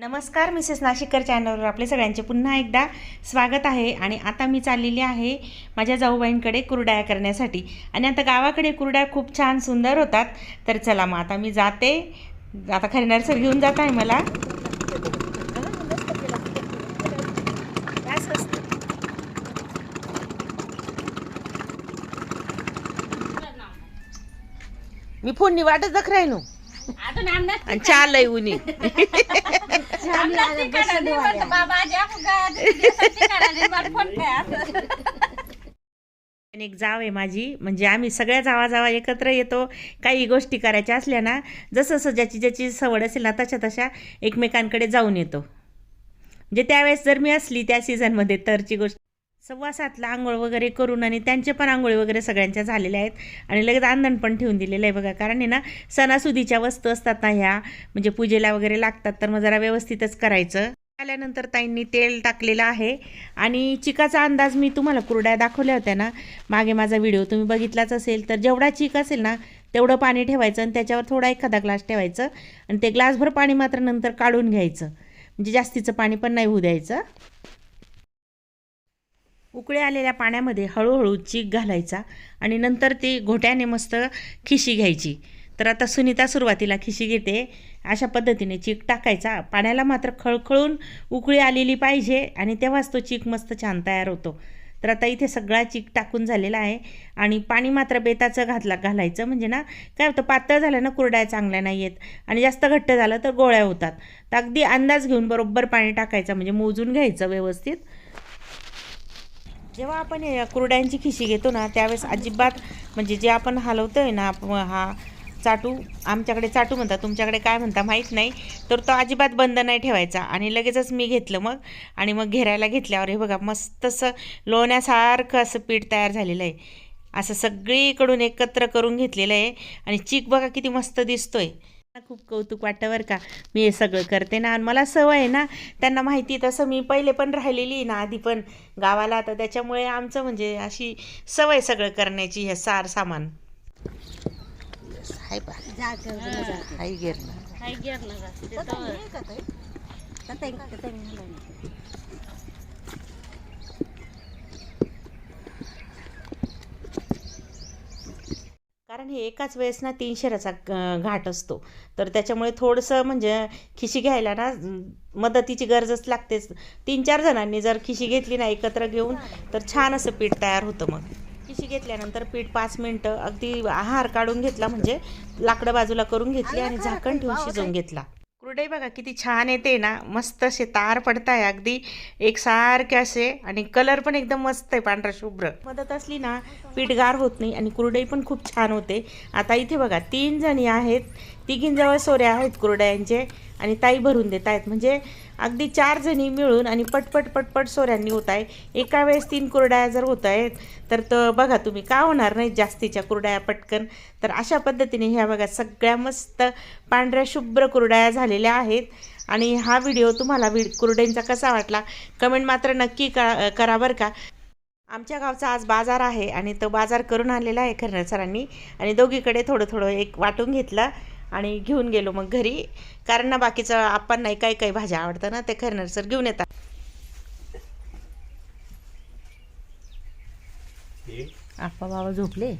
नमस्कार मिसेस नाशिककर चॅनलवर आपले सगळ्यांचे पुन्हा एकदा स्वागत आहे. आणि आता मी चाललेली आहे माझ्या जाऊबाईंकडे कुरड्या करण्यासाठी. आणि आता गावाकडे कुरड्या खूप छान सुंदर होतात. तर चला मग आता मी जाते. आता खरेणार सर घेऊन जात आहे मला. मी फोननी वाटत जख राहिलो. अजून आमदार आणि चहा लय उनी. एक जाव आहे माझी म्हणजे आम्ही सगळ्या जावा जावा एकत्र येतो काही गोष्टी करायच्या असल्या ना जसं जसं ज्याची ज्याची सवड असेल ना तशा तशा एकमेकांकडे जाऊन येतो. म्हणजे त्यावेळेस जर मी असली त्या सीझनमध्ये तरची गोष्ट सव्वा सातला आंघोळ वगैरे करून आणि त्यांचे पण आंघोळी वगैरे सगळ्यांच्या झालेल्या आहेत. आणि लगेच आंदण पण ठेवून दिलेलं आहे बघा. कारण आहे ना सणासुदीच्या वस्तू असतात ना ह्या म्हणजे पूजेला वगैरे लागतात तर मग जरा व्यवस्थितच करायचं. आल्यानंतर ताईंनी तेल टाकलेलं आहे. आणि चिकाचा अंदाज मी तुम्हाला कुरड्या दाखवल्या होत्या ना मागे माझा व्हिडिओ तुम्ही बघितलाच असेल तर जेवढा चिक असेल ना तेवढं पाणी ठेवायचं आणि त्याच्यावर थोडा एखादा ग्लास ठेवायचं आणि ते ग्लासभर पाणी मात्र नंतर काढून घ्यायचं. म्हणजे जास्तीचं पाणी पण नाही होऊ द्यायचं. उकळी आलेल्या पाण्यामध्ये हळूहळू चीक घालायचा आणि नंतर ती घोट्याने मस्त खिशी घ्यायची. तर आता सुनीता सुरुवातीला खिशी घेते. अशा पद्धतीने चीक टाकायचा. पाण्याला मात्र खळखळून उकळी आलेली पाहिजे आणि तेव्हाच तो चीक मस्त छान तयार होतो. तर आता इथे सगळा चीक टाकून झालेला आहे आणि पाणी मात्र बेताचं घातला घालायचं. म्हणजे ना काय होतं पातळ झालं ना कुरड्या चांगल्या नाही आहेत आणि जास्त घट्ट झालं तर गोळ्या होतात. तर अगदी अंदाज घेऊन बरोबर पाणी टाकायचं. म्हणजे मोजून घ्यायचं व्यवस्थित. जेव्हा आपण या कुरड्यांची खिशी घेतो ना त्यावेळेस अजिबात म्हणजे जे आपण हलवतोय ना हा चाटू आमच्याकडे चाटू म्हणतात तुमच्याकडे काय म्हणता माहीत नाही तर तो अजिबात बंद नाही ठेवायचा. आणि लगेचच मी घेतलं मग आणि मग घेरायला घेतल्यावर हे बघा मस्त असं लोण्यासारखं असं पीठ तयार झालेलं आहे. असं सगळीकडून एकत्र करून घेतलेलं आहे. आणि चीक बघा किती मस्त दिसतोय. आहे खूप कौतुक वाटतं बरं का. मी हे सगळं करते ना. आणि मला सवय आहे ना त्यांना माहिती आहे तसं मी पहिले पण राहिलेली ना आधी पण गावाला. तर त्याच्यामुळे आमचं म्हणजे अशी सवय सगळं करण्याची हे सार सामान. हाय बा हाय गिरणं काय गिरणं का? ते तर- कारण हे एकाच वेळेस ना तीन शेराचा घाट असतो. तर त्याच्यामुळे थोडंसं म्हणजे खिशी घ्यायला ना मदतीची गरजच लागतेच. तीन चार जणांनी जर खिशी घेतली ना एकत्र घेऊन तर छान असं पीठ तयार होतं मग. खिशी घेतल्यानंतर पीठ पाच मिनटं अगदी आहार काढून घेतला म्हणजे लाकडं बाजूला करून घेतली आणि झाकण ठेवून शिजवून घेतला. कुरडई बघा किती छान येते ना. मस्त असे तार पडताय अगदी. एकसारखे असे आणि कलर पण एकदम मस्त आहे पांढरा शुभ्र. मदत असली ना पीठ गार होत नाही आणि कुरडई पण खूप छान होते. आता इथे बघा तीन जणी आहेत. तिघींजवळ सोऱ्या आहेत कुरड्यांचे आणि ताई भरून देत आहेत. म्हणजे अगदी चार जणी मिळून आणि पटपट पटपट सोऱ्यांनी होत आहे. एका वेळेस तीन कुरड्या जर होत आहेत तर तर बघा तुम्ही का होणार नाही जास्तीच्या कुरड्या पटकन? तर अशा पद्धतीने ह्या बघा सगळ्या मस्त पांढऱ्या शुभ्र कुरड्या झालेल्या आहेत. आणि हा व्हिडिओ तुम्हाला वि कुरड्यांचा कसा वाटला? कमेंट मात्र नक्की का करा बरं का. आमच्या गावचा आज बाजार आहे आणि तो बाजार करून आणलेला आहे खरं सरांनी. आणि दोघीकडे थोडं थोडं एक वाटून घेतलं आणि घेऊन गेलो मग घरी. कारण ना बाकीचं आपण नाही काही काही भाज्या आवडतं ना ते खरं सर घेऊन येतात. हे? आप्पा बाबा झोपले?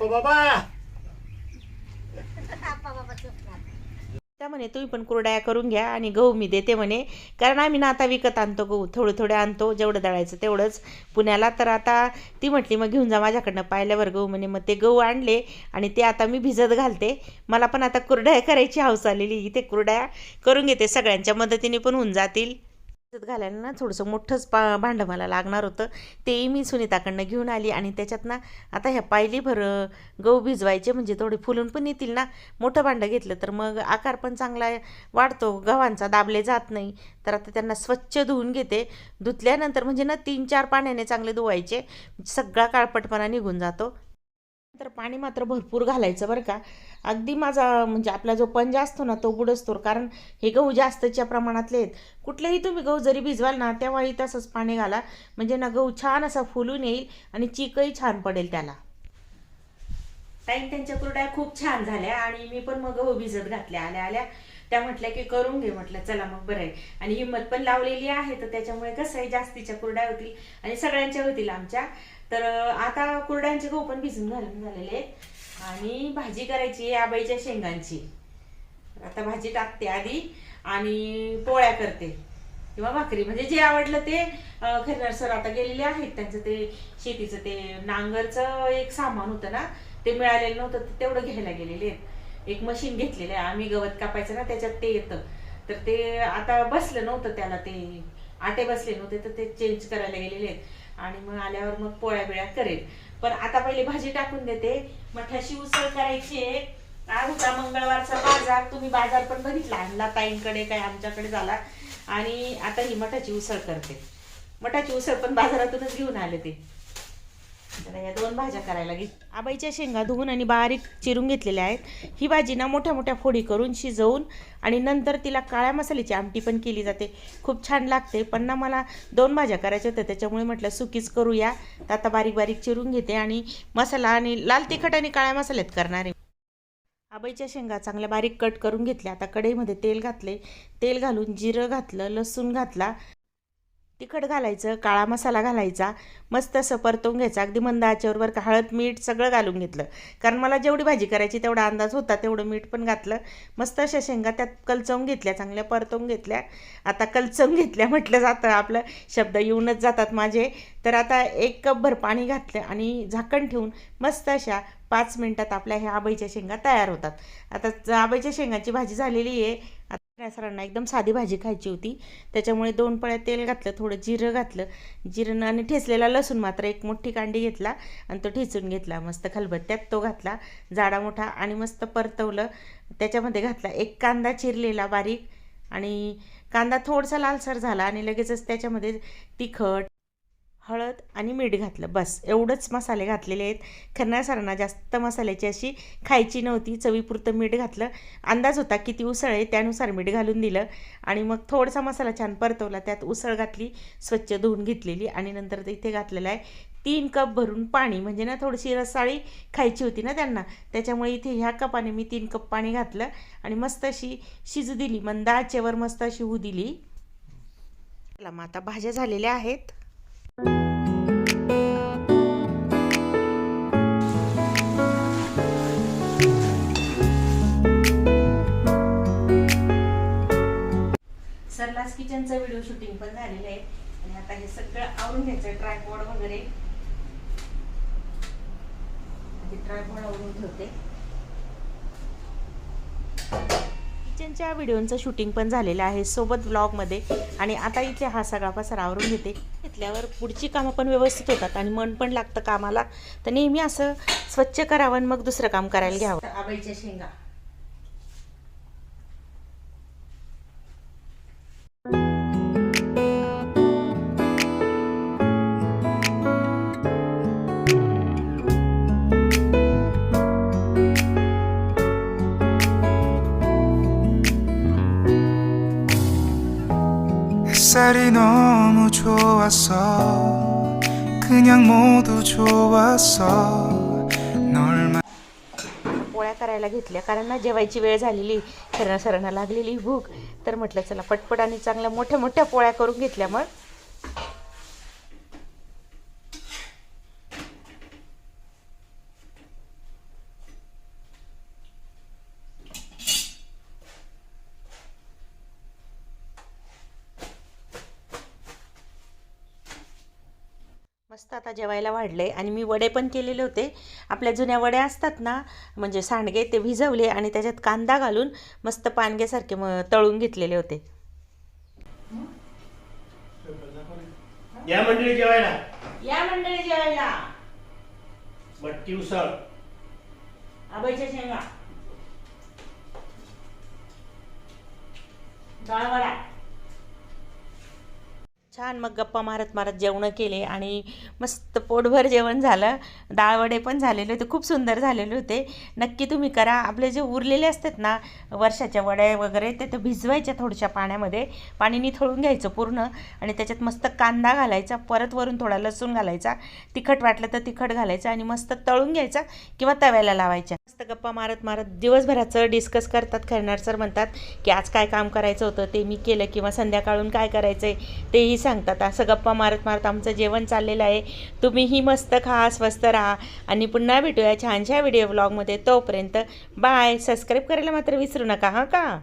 बाबा! मला म्हणे तुम्ही पण कुरड्या करून घ्या आणि गहू मी देते म्हणे. कारण आम्ही ना आता विकत आणतो गहू थोडे थोडे आणतो जेवढं दळायचं तेवढंच. पुण्याला तर आता ती म्हटली मग घेऊन जा माझ्याकडनं पाहिल्यावर गहू म्हणे. मग ते गहू आणले आणि ते आता मी भिजत घालते. मला पण आता कुरड्या करायची हौस आलेली. इथे कुरड्या करून घेते सगळ्यांच्या मदतीने पण होऊन जातील. भिजत घालायला ना थोडंसं मोठंच पा भांडं मला लागणार होतं. तेही मी सुनीताकडनं घेऊन आली आणि त्याच्यात ना आता ह्या पायलीभर अं, गहू भिजवायचे म्हणजे थोडे फुलून पण येतील ना. मोठं भांडं घेतलं तर मग आकार पण चांगला वाढतो. गव्हांचा दाबले जात नाही. तर आता त्यांना स्वच्छ धुवून घेते. धुतल्यानंतर म्हणजे ना तीन चार पाण्याने चांगले धुवायचे. सगळा काळपटपणा निघून जातो. तर पाणी मात्र भरपूर घालायचं बरं का. अगदी माझा म्हणजे आपला जो पंजा असतो ना तो बुडसतो कारण हे गहू जास्तच्या प्रमाणातले आहेत. कुठलेही तुम्ही गहू जरी भिजवाल ना तेव्हाही तसंच पाणी घाला. म्हणजे ना गहू छान असा फुलून येईल आणि चिकही छान पडेल त्याला. ताई त्यांच्या कुरड्या खूप छान झाल्या आणि मी पण मग गहू भिजत घातल्या. आल्या आल्या. त्या म्हटल्या की करून घे. म्हटलं चला मग बरं आहे. आणि हिंमत पण लावलेली आहे. तर त्याच्यामुळे कसं आहे जास्तीच्या कुरड्या होतील आणि सगळ्यांच्या होतील आमच्या. तर आता कुरड्यांचे गहू पण भिजून घालून झालेले आहेत. आणि भाजी करायची आहे आबाईच्या शेंगांची. आता भाजी टाकते आधी आणि पोळ्या करते. किंवा भाकरी. म्हणजे जे आवडलं ते खरणार खैरनार सर आता गेलेले आहेत. त्यांचं ते शेतीचं ते नांगरचं एक सामान होतं ना ते मिळालेलं नव्हतं ते तेवढं घ्यायला गेलेले आहेत. एक मशीन घेतलेलं आहे. आम्ही गवत कापायचं ना त्याच्यात ते येतं. तर ते आता बसलं नव्हतं त्याला ते आटे बसले नव्हते तर ते चेंज करायला गेलेले आहेत. आणि मग आल्यावर मग पोळ्या बिळ्या करेल. पण आता पहिले भाजी टाकून देते. मठाशी उसळ करायची आहे. आज होता मंगळवारचा बाजार. तुम्ही बाजार पण बघितला. आणला ताईंकडे काय आमच्याकडे झाला. आणि आता ही मठाची उसळ करते. मठाची उसळ पण बाजारातूनच घेऊन आले ते. तर या दोन भाज्या करायला लागेल आबाईच्या शेंगा धुवून आणि बारीक चिरून घेतलेल्या आहेत. ही भाजी ना मोठ्या मोठ्या फोडी करून शिजवून आणि नंतर तिला काळ्या मसाल्याची आमटी पण केली जाते. खूप छान लागते. पण ना मला दोन भाज्या करायच्या होत्या त्याच्यामुळे म्हटलं सुकीच करूया. तर आता बारीक बारीक चिरून घेते आणि मसाला आणि लाल तिखट आणि काळ्या मसाल्यात करणार आहे. आबाईच्या शेंगा चांगल्या बारीक कट करून घेतल्या. आता कढईमध्ये तेल घातले. तेल घालून जिरं घातलं लसूण घातला. तिखट घालायचं काळा मसाला घालायचा मस्त असं परतवून घ्यायचं. अगदी मंद आचेवर बरं का हळद मीठ सगळं घालून घेतलं. कारण मला जेवढी भाजी करायची तेवढा अंदाज होता तेवढं मीठ पण घातलं. मस्त अशा शेंगा त्यात कलचवून घेतल्या चांगल्या परतवून घेतल्या. आता कलचवून घेतल्या म्हटलं जातं आपलं शब्द येऊनच जातात माझे. तर आता एक कपभर पाणी घातलं आणि झाकण ठेवून मस्त अशा पाच मिनटात आपल्या ह्या आबईच्या शेंगा तयार होतात. आता आबईच्या शेंगाची भाजी झालेली आहे. या सरांना एकदम साधी भाजी खायची होती. त्याच्यामुळे दोन पळ्या तेल घातलं थोडं जिरं घातलं. जिरं आणि ठेचलेला लसूण मात्र एक मोठी कांडी घेतला आणि तो ठेचून घेतला मस्त खलबत्त्यात तो घातला. जाडा मोठा आणि मस्त परतवलं. त्याच्यामध्ये घातला एक कांदा चिरलेला बारीक आणि कांदा थोडासा लालसर झाला आणि लगेचच त्याच्यामध्ये तिखट हळद आणि मीठ घातलं. बस. एवढंच मसाले घातलेले आहेत. खरणार सरांना जास्त मसाल्याची अशी खायची नव्हती. चवीपुरतं मीठ घातलं. अंदाज होता किती उसळ आहे त्यानुसार मीठ घालून दिलं. आणि मग थोडासा मसाला छान परतवला. त्यात उसळ घातली स्वच्छ धुवून घेतलेली आणि नंतर ते इथे घातलेलं आहे. तीन कप भरून पाणी. म्हणजे ना थोडीशी रसाळी खायची होती ना त्यांना. त्याच्यामुळे इथे ह्या कपाने मी तीन कप पाणी घातलं आणि मस्त अशी शिजू दिली. मंद आचेवर मस्त अशी होऊ दिली. मग आता भाज्या झालेल्या आहेत. किचनचं व्हिडिओ शूटिंग पण झालेलं आहे. आणि आता हे सगळं आवरून घ्यायचं ट्रायपॉड वगैरे. ट्रायपॉड आवरून ठेवते. किचनच्या व्हिडिओचं शूटिंग पण झालेलं आहे सोबत ब्लॉगमध्ये आणि आता इथे हा सगळा पसारा आवरून घेते. घेतल्यावर पुढची कामं पण व्यवस्थित होतात आणि मन पण लागतं कामाला. तर नेहमी असं स्वच्छ करावं आणि मग दुसरं काम करायला घ्यावं. आबाईच्या शेंगा. 햇살이 너무 좋았어 그냥 모두 좋았어 널 पोळ्या करायला घेतल्या कारण ना जेवायची वेळ झालेली खरं सरांना लागलेली भूक तर म्हटलं चला पटपट आणि चांगल्या मोठ्या मोठ्या पोळ्या करून घेतल्या मग मस्त आता जेवायला वाढले आणि मी वडे पण केलेले होते. आपल्या जुन्या वड्या असतात ना म्हणजे सांडगे ते भिजवले आणि त्याच्यात कांदा घालून मस्त पानग्यासारखे म तळून घेतलेले होते. या मंडळी जेवायला. या मंडळी जेवायला. बट्टी उसळ. आबाईच्या शेंगा. छान मग गप्पा मारत मारत जेवणं केले आणि मस्त पोटभर जेवण झालं. डाळवडे पण झालेले होते खूप सुंदर झालेले होते. नक्की तुम्ही करा. आपले जे उरलेले असतात ना वर्षाच्या वड्या वगैरे ते तर भिजवायच्या थोड्याशा पाण्यामध्ये. पाणीनी थळून घ्यायचं पूर्ण आणि त्याच्यात मस्त कांदा घालायचा परत वरून थोडा लसूण घालायचा तिखट वाटलं तर तिखट घालायचं आणि मस्त तळून घ्यायचा किंवा तव्याला लावायच्या. मस्त गप्पा मारत मारत दिवसभराचं डिस्कस करतात खरणार सर म्हणतात की आज काय काम करायचं होतं ते मी केलं किंवा संध्याकाळून काय करायचं आहे तेही सांगतात. असं गप्पा मारत मारत आमचं जेवण चाललेलं आहे. तुम्हीही मस्त खा स्वस्त राहा. आणि पुन्हा भेटूया छानशा व्हिडिओ ब्लॉगमध्ये तोपर्यंत बाय. सबस्क्राईब करायला मात्र विसरू नका हां का?